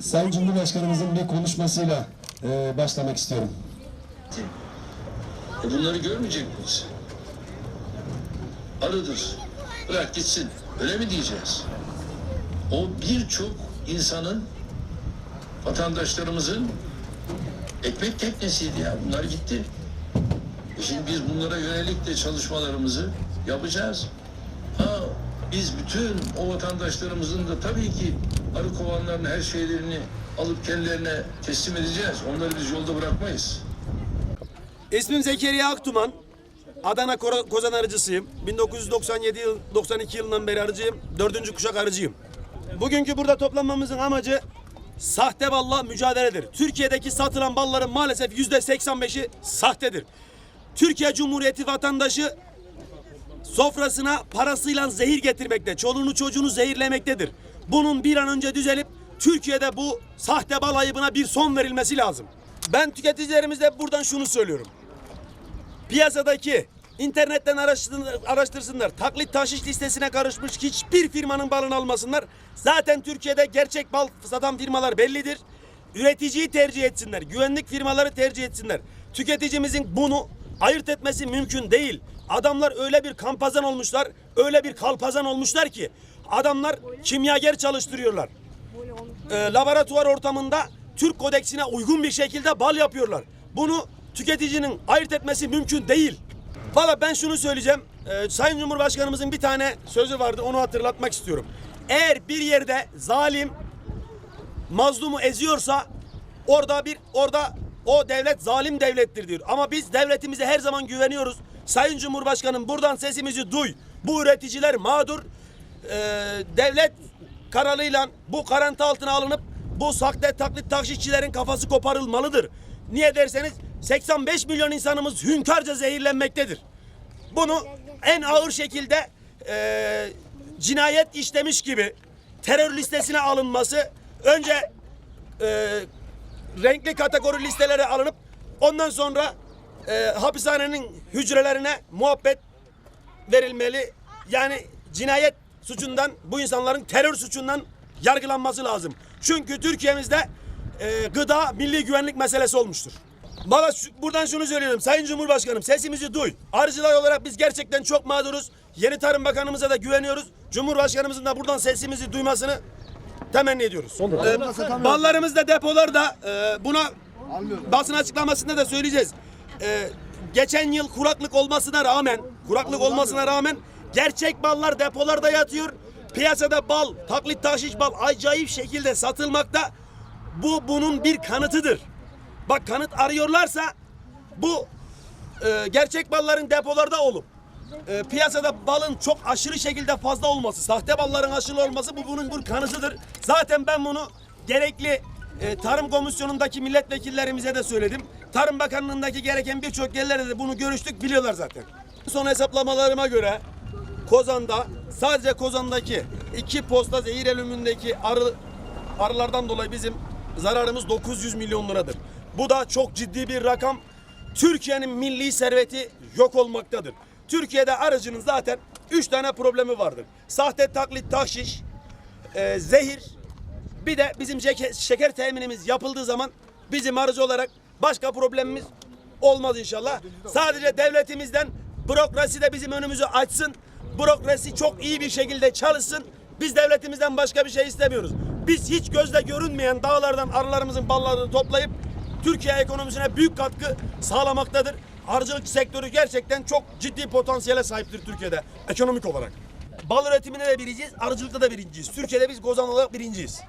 Sayın Cumhurbaşkanımızın bir konuşmasıyla e, başlamak istiyorum. E bunları görmeyecek miyiz? Arıdır. Bırak gitsin. Öyle mi diyeceğiz? O birçok insanın, vatandaşlarımızın ekmek teknesiydi ya. Bunlar gitti. E şimdi biz bunlara yönelik de çalışmalarımızı yapacağız. Ha, biz bütün o vatandaşlarımızın da tabii ki arı kovanlarını, her şeylerini alıp kendilerine teslim edeceğiz. Onları biz yolda bırakmayız. İsmim Zekeriya Aktuman. Adana Kozan arıcısıyım. 1997 yıl 92 yılından beri arıcıyım. Dördüncü kuşak arıcıyım. Bugünkü burada toplanmamızın amacı sahte balla mücadeledir. Türkiye'deki satılan balların maalesef yüzde 85'i sahtedir. Türkiye Cumhuriyeti vatandaşı sofrasına parasıyla zehir getirmekte, çoluğunu çocuğunu zehirlemektedir. Bunun bir an önce düzelip Türkiye'de bu sahte bal ayıbına bir son verilmesi lazım. Ben tüketicilerimize buradan şunu söylüyorum. Piyasadaki internetten araştırsınlar. Taklit taşış listesine karışmış hiçbir firmanın balını almasınlar. Zaten Türkiye'de gerçek bal satan firmalar bellidir. Üreticiyi tercih etsinler. Güvenlik firmaları tercih etsinler. Tüketicimizin bunu ayırt etmesi mümkün değil. Adamlar öyle bir kampazan olmuşlar, öyle bir kalpazan olmuşlar ki adamlar kimyager çalıştırıyorlar e, laboratuvar ortamında Türk kodeksine uygun bir şekilde bal yapıyorlar. Bunu tüketicinin ayırt etmesi mümkün değil. Valla ben şunu söyleyeceğim. E, Sayın Cumhurbaşkanımızın bir tane sözü vardı onu hatırlatmak istiyorum. Eğer bir yerde zalim mazlumu eziyorsa orada bir orada o devlet zalim devlettir diyor. Ama biz devletimize her zaman güveniyoruz. Sayın Cumhurbaşkanım buradan sesimizi duy. Bu üreticiler mağdur. Ee, devlet kararıyla bu karantı altına alınıp bu sahte taklit takşişçilerin kafası koparılmalıdır. Niye derseniz 85 milyon insanımız hünkarca zehirlenmektedir. Bunu en ağır şekilde e, cinayet işlemiş gibi terör listesine alınması önce e, renkli kategori listelere alınıp ondan sonra e, hapishanenin hücrelerine muhabbet verilmeli. Yani cinayet suçundan bu insanların terör suçundan yargılanması lazım. Çünkü Türkiye'mizde e, gıda milli güvenlik meselesi olmuştur. Bana buradan şunu söylüyorum. Sayın Cumhurbaşkanım sesimizi duy. Arıcılar olarak biz gerçekten çok mağduruz. Yeni Tarım Bakanımıza da güveniyoruz. Cumhurbaşkanımızın da buradan sesimizi duymasını temenni ediyoruz. Ee, ballarımız da depolarda e, buna basın açıklamasında da söyleyeceğiz. Ee, geçen yıl kuraklık olmasına rağmen kuraklık olmasına rağmen gerçek ballar depolarda yatıyor. Piyasada bal, taklit taşiş bal acayip şekilde satılmakta. Bu bunun bir kanıtıdır. Bak kanıt arıyorlarsa bu e, gerçek balların depolarda olup e, piyasada balın çok aşırı şekilde fazla olması, sahte balların aşırı olması bu bunun bir kanıtıdır. Zaten ben bunu gerekli e, Tarım Komisyonu'ndaki milletvekillerimize de söyledim. Tarım Bakanlığı'ndaki gereken birçok yerlerde de bunu görüştük biliyorlar zaten. Son hesaplamalarıma göre Kozan'da sadece Kozan'daki iki posta zehir ölümündeki arı arılardan dolayı bizim zararımız 900 milyon liradır. Bu da çok ciddi bir rakam. Türkiye'nin milli serveti yok olmaktadır. Türkiye'de arıcının zaten üç tane problemi vardır. Sahte taklit tahşiş, e, zehir, bir de bizim şeker teminimiz yapıldığı zaman bizim arıcı olarak başka problemimiz olmaz inşallah. Sadece devletimizden bürokrasi de bizim önümüzü açsın. Bürokrasi çok iyi bir şekilde çalışsın. Biz devletimizden başka bir şey istemiyoruz. Biz hiç gözle görünmeyen dağlardan arılarımızın ballarını toplayıp Türkiye ekonomisine büyük katkı sağlamaktadır. Arıcılık sektörü gerçekten çok ciddi potansiyele sahiptir Türkiye'de ekonomik olarak. Bal üretiminde de birinciyiz, arıcılıkta da birinciyiz. Türkiye'de biz Gozan olarak birinciyiz.